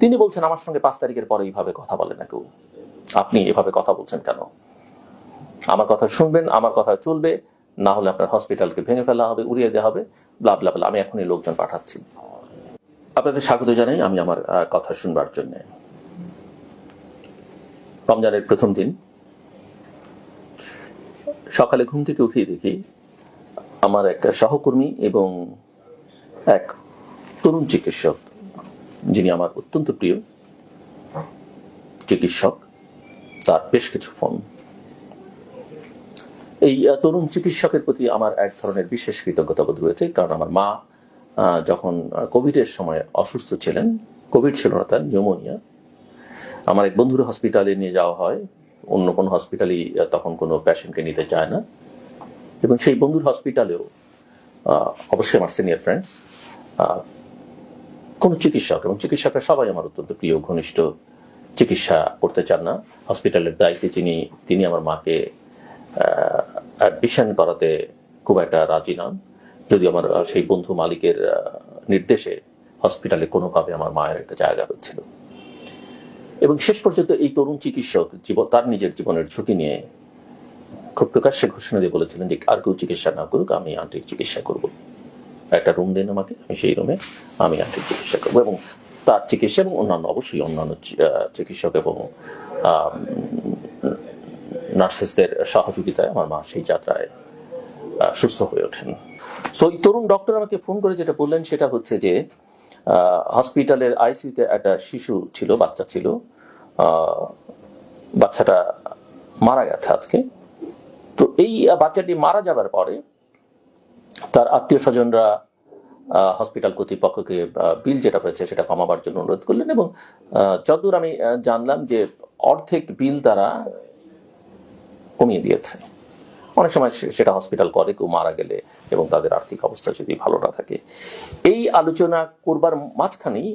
তিনি বলছেন, আমার সঙ্গে পাঁচ তারিখের পরে এইভাবে কথা বলে না কেউ। আপনি এভাবে কথা বলছেন কেন? আমার কথা শুনবেন, আমার কথা চলবে, না হলে আপনার হসপিটালকে ভেঙে ফেলা হবে, উড়িয়ে দেওয়া হবে ব্লা ব্লা আমি এখনই লোকজন পাঠাচ্ছি। আপনাদের স্বাগত জানাই আমি আমার কথা শুনবার জন্য। রমজানের প্রথম দিন, সকালে ঘুম থেকে উঠিয়ে দেখি, আমার এক সহকর্মী এবং এক তরুণ চিকিৎসক যিনি আমার অত্যন্ত প্রিয় চিকিৎসক, তার বেশ কিছু ফোন। এই তরুণ চিকিৎসকের প্রতি আমার এক ধরনের বিশেষ কৃতজ্ঞতা বোধ রয়েছে, কারণ আমার মা যখন কোভিডের সময় অসুস্থ ছিলেন, কোভিড ছিল না তার, নিউমোনিয়া। আমার এক বন্ধুর হসপিটালে নিয়ে যাওয়া হয়, অন্য কোনো হসপিটালই তখন কোনো পেশেন্টকে নিতে চায় না। এবং সেই বন্ধুর হসপিটালেও অবশ্যই আমার সিনিয়র ফ্রেন্ড কোনো চিকিৎসক এবং চিকিৎসকরা সবাই আমার অত্যন্ত প্রিয়, ঘনিষ্ঠ চিকিৎসা করতে চান না। হসপিটালের দায়িত্বে যিনি, তিনি আমার মাকে অ্যাডমিশন করাতে খুব একটা রাজি নন। যদি আমার সেই বন্ধু মালিকের নির্দেশে হসপিটালে কোনোভাবে আমার মায়ের একটা জায়গা হচ্ছিল এবং শেষ পর্যন্ত এই তরুণ চিকিৎসক তার নিজের জীবনের ঝুঁকি নিয়ে খুব প্রকাশ্যে ঘোষণা দিয়ে বলেছিলেন যে আর কেউ চিকিৎসা না করুক, আমি আন্টির চিকিৎসা করব। একটা রুম দেন আমাকে, আমি সেই রুমে আমি আন্টির চিকিৎসা করব এবং তার চিকিৎসা এবং অন্যান্য অবশ্যই অন্যান্য চিকিৎসক এবং নার্সেসদের সহযোগিতায় আমার মা সেই যাত্রায় সুস্থ হয়ে ওঠেন। সো এই তরুণ ডক্টর আমাকে ফোন করে যেটা বললেন সেটা হচ্ছে যে হসপিটালের আইসিইউতে একটা শিশু ছিল, বাচ্চা ছিল বাচ্চাটা মারা গেছে আজকে। তো এই বাচ্চাটি মারা যাবার পরে তার আত্মীয় স্বজনরা হসপিটাল কর্তৃপক্ষকে বিল যেটা হয়েছে সেটা কমাবার জন্য অনুরোধ করলেন এবং যতদূর আমি জানলাম যে অর্ধেক বিল তারা কমিয়ে দিয়েছে। অনেক সময় সেটা হসপিটাল করে, কেউ মারা গেলে এবং তাদের আর্থিক অবস্থা যদি ভালো না থাকে। এই আলোচনা করবার মাঝখানেই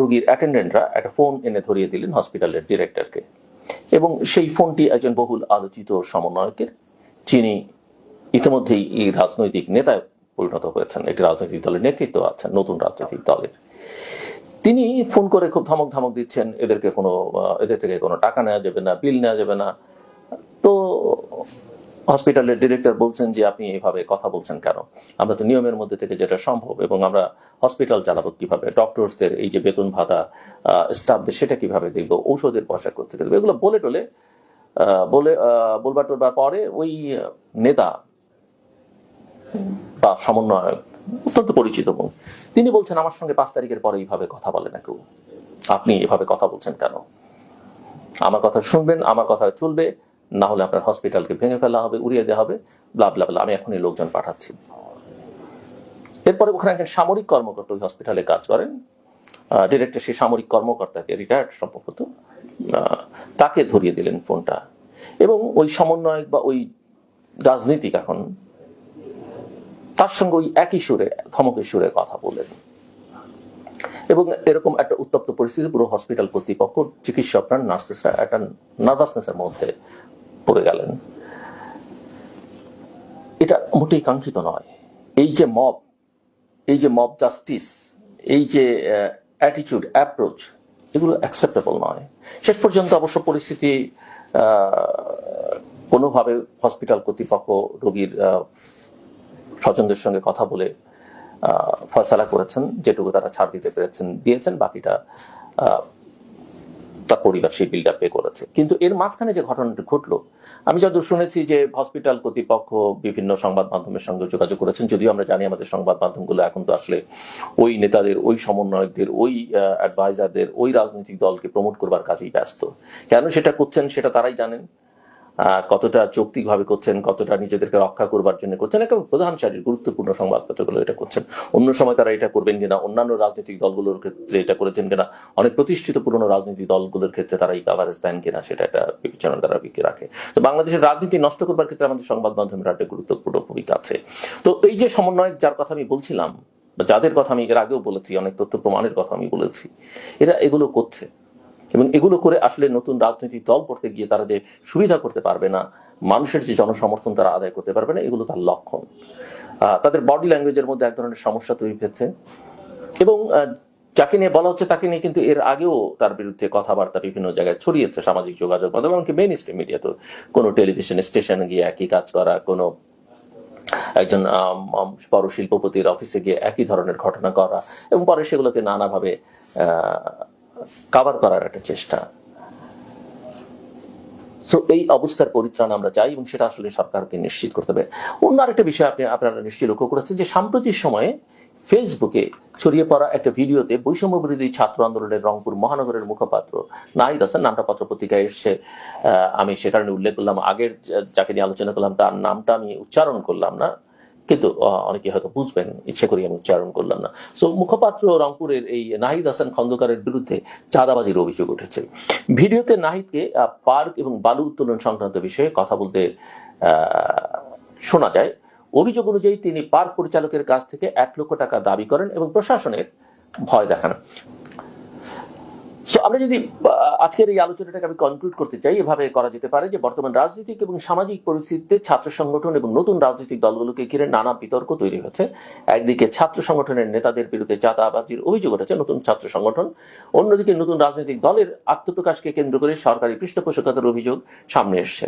রুগীর অ্যাটেন্ডেন্টরা একটা ফোন এনে ধরিয়ে দিলেন হসপিটালের ডিরেক্টরকে এবং সেই ফোনটি একজন বহুল আলোচিত সমন্বয়কের। যিনি ইতিমধ্যেই এই রাজনৈতিক নেতায় পরিণত হয়েছেন, একটি রাজনৈতিক দলের নেতৃত্ব আছেন, নতুন রাজনৈতিক দলের। তিনি ফোন করে খুব ধমক ধমক দিচ্ছেন, এদেরকে কোনো এদের থেকে কোনো টাকা নেওয়া যাবে না, বিল নেওয়া যাবে না। তো হসপিটালের ডিরেক্টর বলছেন যে, আপনি এইভাবে কথা বলছেন কেন? আমরা তো নিয়মের মধ্যে থেকে যেটা সম্ভব, এবং আমরা হসপিটাল চালাবো কীভাবে? ডক্টরসদের এই যে বেতন ভাতা স্টাফদের সেটা কীভাবে দেখব? ঔষধের পয়সা করতে দেবো? এগুলো বলে টলে বলে বলবার টলবার পরে ওই নেতা বা সমন্বয়ক, অত্যন্ত পরিচিত তিনি বলছেন, আমার সঙ্গে পাঁচ তারিখের পরে এইভাবে কথা বলে না কেউ। আপনি এভাবে কথা বলছেন কেন? আমার কথা শুনবেন, আমার কথা চলবে, না হলে আপনার হসপিটালকে ভেঙে ফেলা হবে, উড়িয়ে দেওয়া হবে ব্লা ব্লা আমি এখনই লোকজন পাঠাচ্ছি। এরপরে ওখানে একজন সামরিক কর্মকর্তা ওই হসপিটালে কাজ করেন। ডিরেক্টর সেই সামরিক কর্মকর্তাকে রিটায়ার্ড সম্ভবত তাকে ধরিয়ে দিলেন ফোনটা। এবং ওই সমন্বয়ক বা ওই রাজনীতিক এখন তার সঙ্গে ওই একই সুরে, ধমকের সুরে কথা বললেন এবং এরকম একটা উত্তপ্ত পরিস্থিতি, পুরো হসপিটাল কর্তৃপক্ষ চিকিৎসকরা নার্সেসরা একটা নার্ভাসনেসের মধ্যে পড়ে গেলেন। এটা মোটেই কাঙ্ক্ষিত নয়। এই যে মব এই যে মব জাস্টিস এই যে অ্যাটিটিউড অ্যাপ্রোচ এগুলো অ্যাকসেপ্টেবল নয়। শেষ পর্যন্ত অবশ্য পরিস্থিতি কোনোভাবে হসপিটাল কর্তৃপক্ষ রোগীর স্বজনদের সঙ্গে কথা বলে ফয়সালা করেছেন, যেটুকু তারা ছাড় দিতে পেরেছেন, দিয়েছেন, বাকিটা তার পরিবার সেই বিলটা পে করেছে। কিন্তু এর মাঝখানে যে ঘটনাটি ঘটলো, আমি যতদূর শুনেছি যে হসপিটাল কর্তৃপক্ষ বিভিন্ন সংবাদ মাধ্যমের সঙ্গে যোগাযোগ করেছেন, যদিও আমরা জানি আমাদের সংবাদ মাধ্যমগুলো এখন তো আসলে ওই নেতাদের, ওই সমন্বয়কদের, ওই অ্যাডভাইজারদের ওই রাজনৈতিক দলকে প্রমোট করবার কাজেই ব্যস্ত। কেন সেটা করছেন সেটা তারাই জানেন। কতটা যৌক্তিকভাবে করছেন, কতটা নিজেদেরকে রক্ষা করবার জন্য করছেন, একেবারে প্রধান সারির গুরুত্বপূর্ণ সংবাদপত্রগুলো এটা করছেন। অন্য সময় তারা এটা করবেন কিনা, অন্যান্য রাজনৈতিক দলগুলোর ক্ষেত্রে এটা করেছেন কিনা, অনেক প্রতিষ্ঠিত পুরনো রাজনৈতিক দলগুলোর ক্ষেত্রে তারা এই কাভারেজ দেন কিনা, সেটা একটা বিবেচনা তারা বিকে রাখে। তো বাংলাদেশের রাজনীতি নষ্ট করবার ক্ষেত্রে আমাদের সংবাদ মাধ্যমের একটা গুরুত্বপূর্ণ ভূমিকা আছে। তো এই যে সমন্বয় যার কথা আমি বলছিলাম যাদের কথা আমি এর আগেও বলেছি, অনেক তথ্য প্রমাণের কথা আমি বলেছি, এরা এগুলো করছে। এবং এগুলো করে আসলে নতুন রাজনৈতিক দল করতে গিয়ে তারা যে সুবিধা করতে পারবে না, মানুষের যে জনসমর্থন তারা আদায় করতে পারবে না, এগুলো তার লক্ষণ। তাদের বডি ল্যাঙ্গুয়েজের মধ্যে এক ধরনের সমস্যা তৈরি হয়েছে। এবং যাকে নিয়ে বলা হচ্ছে তাকে নিয়ে কিন্তু এর আগেও তার বিরুদ্ধে কথাবার্তা বিভিন্ন জায়গায় ছড়িয়েছে সামাজিক যোগাযোগ মাধ্যম, এমনকি মেইন স্ট্রিম মিডিয়া তো। কোনো টেলিভিশন স্টেশনে গিয়ে একই কাজ করা, কোনো একজন বড় শিল্পপতির অফিসে গিয়ে একই ধরনের ঘটনা করা, এবং পরে সেগুলোকে নানাভাবে কাভার করার একটা চেষ্টা। তো এই অবস্থার পরিত্রাণ আমরা চাই এবং সেটা আসলে সরকারকে নিশ্চিত করতে হবে। অন্য আরেকটা বিষয় আপনি আপনারা নিশ্চয়ই লক্ষ্য করেছেন যে সাম্প্রতিক সময়ে ফেসবুকে ছড়িয়ে পড়া একটা ভিডিওতে বৈষম্য বিরোধী ছাত্র আন্দোলনের রংপুর মহানগরের মুখপাত্র নাহিদ হাসান নামটা পত্র পত্রিকায় এসে আহ, আমি সে কারণে উল্লেখ করলাম আগের যাকে নিয়ে আলোচনা করলাম তার নামটা আমি উচ্চারণ করলাম না। কিন্তু অনেকে হয়তো বুঝবেন, ইচ্ছে করি আমি উচ্চারণ করলাম না। সো মুখপাত্র রংপুরের এই নাহিদ হাসান খন্দকারের বিরুদ্ধে চাঁদাবাজির অভিযোগ উঠেছে। ভিডিওতে নাহিদকে পার্ক এবং বালু উত্তোলন সংক্রান্ত বিষয়ে কথা বলতে শোনা যায়। অভিযোগ অনুযায়ী তিনি পার্ক পরিচালকের কাছ থেকে এক লক্ষ টাকা দাবি করেন এবং প্রশাসনের ভয় দেখান। সো আমরা যদি আজকের এই আলোচনাটাকে আমি কনক্লুড করতে চাই, এভাবে করা যেতে পারে যে বর্তমান রাজনৈতিক এবং সামাজিক পরিস্থিতিতে ছাত্র সংগঠন এবং নতুন রাজনৈতিক দলগুলোকে ঘিরে নানা বিতর্ক তৈরি হচ্ছে। একদিকে ছাত্র সংগঠনের নেতাদের বিরুদ্ধে চাঁদাবাজির অভিযোগ উঠেছে নতুন ছাত্র সংগঠন। অন্যদিকে নতুন রাজনৈতিক দলের আত্মপ্রকাশকে কেন্দ্র করে সরকারি পৃষ্ঠপোষকতার অভিযোগ সামনে এসছে।